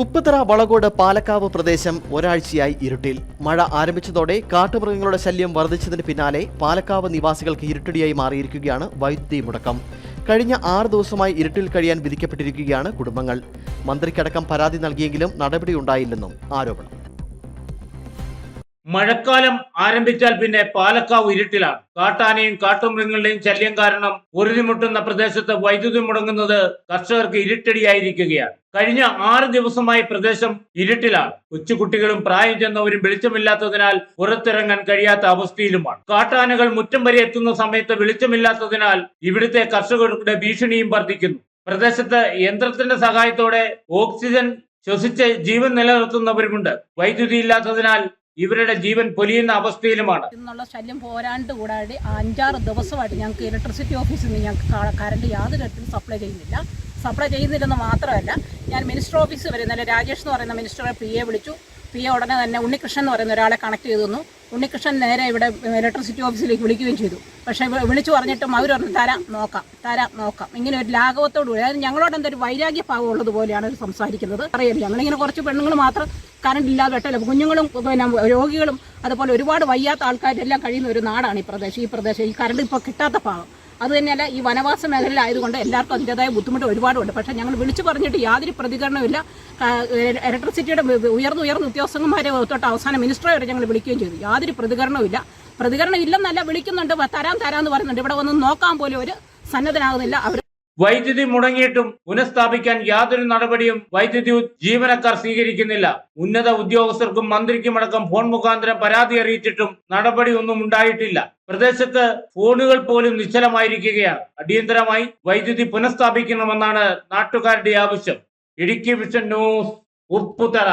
ഉപ്പുതറ വളകോട് പാലക്കാവ് പ്രദേശം ഒരാഴ്ചയായി ഇരുട്ടിൽ. മഴ ആരംഭിച്ചതോടെ കാട്ടുമൃഗങ്ങളുടെ ശല്യം വർദ്ധിച്ചതിന് പിന്നാലെ പാലക്കാവ് നിവാസികൾക്ക് ഇരുട്ടടിയായി മാറിയിരിക്കുകയാണ് വൈദ്യുതി മുടക്കം. കഴിഞ്ഞ ആറ് ദിവസമായി ഇരുട്ടിൽ കഴിയാൻ വിധിക്കപ്പെട്ടിരിക്കുകയാണ് കുടുംബങ്ങൾ. മന്ത്രിക്കടക്കം പരാതി നൽകിയെങ്കിലും നടപടിയുണ്ടായില്ലെന്നും ആരോപണം. മഴക്കാലം ആരംഭിച്ചാൽ പിന്നെ പാലക്കാവ് ഇരുട്ടിലാണ്. കാട്ടാനയും കാട്ടുമൃഗങ്ങളുടെയും ശല്യം കാരണം ഉരുളിമുട്ടുന്ന പ്രദേശത്ത് വൈദ്യുതി മുടങ്ങുന്നത് കർഷകർക്ക് ഇരുട്ടടിയായിരിക്കുകയാണ്. കഴിഞ്ഞ ആറ് ദിവസമായി പ്രദേശം ഇരുട്ടിലാണ്. കൊച്ചുകുട്ടികളും പ്രായം ചെന്നവരും വെളിച്ചമില്ലാത്തതിനാൽ പുറത്തിറങ്ങാൻ കഴിയാത്ത അവസ്ഥയിലുമാണ്. കാട്ടാനകൾ മുറ്റം വരെ എത്തുന്ന സമയത്ത് വെളിച്ചമില്ലാത്തതിനാൽ ഇവിടുത്തെ കർഷകരുടെ ഭീഷണിയും വർദ്ധിക്കുന്നു. പ്രദേശത്ത് യന്ത്രത്തിന്റെ സഹായത്തോടെ ഓക്സിജൻ ശ്വസിച്ച് ജീവൻ നിലനിർത്തുന്നവരുമുണ്ട്. വൈദ്യുതി ഇല്ലാത്തതിനാൽ ഇവരുടെ ജീവൻ പൊലിയുന്ന അവസ്ഥയിലുമാണ്. ഇന്നുള്ള ശല്യം പോരാണ്ട് കൂടാതെ അഞ്ചാറ് ദിവസമായിട്ട് ഞങ്ങൾക്ക് ഇലക്ട്രിസിറ്റി ഓഫീസിൽ നിന്ന് ഞങ്ങൾക്ക് കറണ്ട് യാതൊരു തരത്തിലും സപ്ലൈ ചെയ്യുന്നില്ല. സപ്ലൈ ചെയ്യുന്നില്ലെന്ന് മാത്രമല്ല ഞാൻ മിനിസ്റ്റർ ഓഫീസ് വരെ ഇന്നലെ രാജേഷ് എന്ന് പറയുന്ന മിനിസ്റ്ററെ പി എ വിളിച്ചു. പി എ ഉടനെ തന്നെ ഉണ്ണികൃഷ്ണൻ എന്ന് പറയുന്ന ഒരാളെ കണക്ട് ചെയ്തു തന്നു. ഉണ്ണികൃഷ്ണൻ നേരെ ഇവിടെ ഇലക്ട്രിസിറ്റി ഓഫീസിലേക്ക് വിളിക്കുകയും ചെയ്തു. പക്ഷേ വിളിച്ചു പറഞ്ഞിട്ടും അവർ പറഞ്ഞു തരാം നോക്കാം തരാം നോക്കാം. ഇങ്ങനെ ഒരു ലാഘവത്തോടു കൂടി അതായത് ഞങ്ങളോട് എന്തൊരു വൈരാഗ്യ ഭാവം ഉള്ളതുപോലെയാണ് സംസാരിക്കുന്നത്. അറിയില്ല ഞങ്ങളിങ്ങനെ കുറച്ച് പെണ്ണുങ്ങൾ മാത്രം കറണ്ട് ഇല്ലാതെ വെട്ടല്ല. കുഞ്ഞുങ്ങളും പിന്നെ രോഗികളും അതുപോലെ ഒരുപാട് വയ്യാത്ത ആൾക്കാരെല്ലാം കഴിയുന്ന ഒരു നാടാണ് ഈ പ്രദേശം. ഈ പ്രദേശം ഈ കറണ്ട് ഇപ്പോൾ കിട്ടാത്ത ഭാഗം അത് തന്നെയല്ല ഈ വനവാസ മേഖലയിലായതുകൊണ്ട് എല്ലാവർക്കും അതിന്റെതായ ബുദ്ധിമുട്ട് ഒരുപാടുണ്ട്. പക്ഷേ ഞങ്ങൾ വിളിച്ചു പറഞ്ഞിട്ട് യാതൊരു പ്രതികരണമില്ല ഇലക്ട്രിസിറ്റിയുടെ ഉയർന്നു ഉയർന്ന ഉദ്യോഗസ്ഥന്മാരെ തൊട്ട് അവസാനം മിനിസ്റ്ററെ വരെ ഞങ്ങൾ വിളിക്കുകയും ചെയ്തു. യാതൊരു പ്രതികരണവുമില്ല. പ്രതികരണം ഇല്ലെന്നല്ല വിളിക്കുന്നുണ്ട് തരാൻ തരാം തരാമെന്ന് പറയുന്നുണ്ട്. ഇവിടെ വന്ന് നോക്കാൻ പോലും ഒരു സന്നദ്ധനാകുന്നില്ല. അവർ വൈദ്യുതി മുടങ്ങിയിട്ടും പുനഃസ്ഥാപിക്കാൻ യാതൊരു നടപടിയും വൈദ്യുതി ജീവനക്കാർ സ്വീകരിക്കുന്നില്ല. ഉന്നത ഉദ്യോഗസ്ഥർക്കും മന്ത്രിക്കുമടക്കം ഫോൺ മുഖാന്തരം പരാതി അറിയിച്ചിട്ടും നടപടി ഒന്നും ഉണ്ടായിട്ടില്ല. പ്രദേശത്ത് ഫോണുകൾ പോലും നിശ്ചലമായിരിക്കുകയാണ്. അടിയന്തരമായി വൈദ്യുതി പുനഃസ്ഥാപിക്കണമെന്നാണ് നാട്ടുകാരുടെ ആവശ്യം. Idukki vision news Upputhara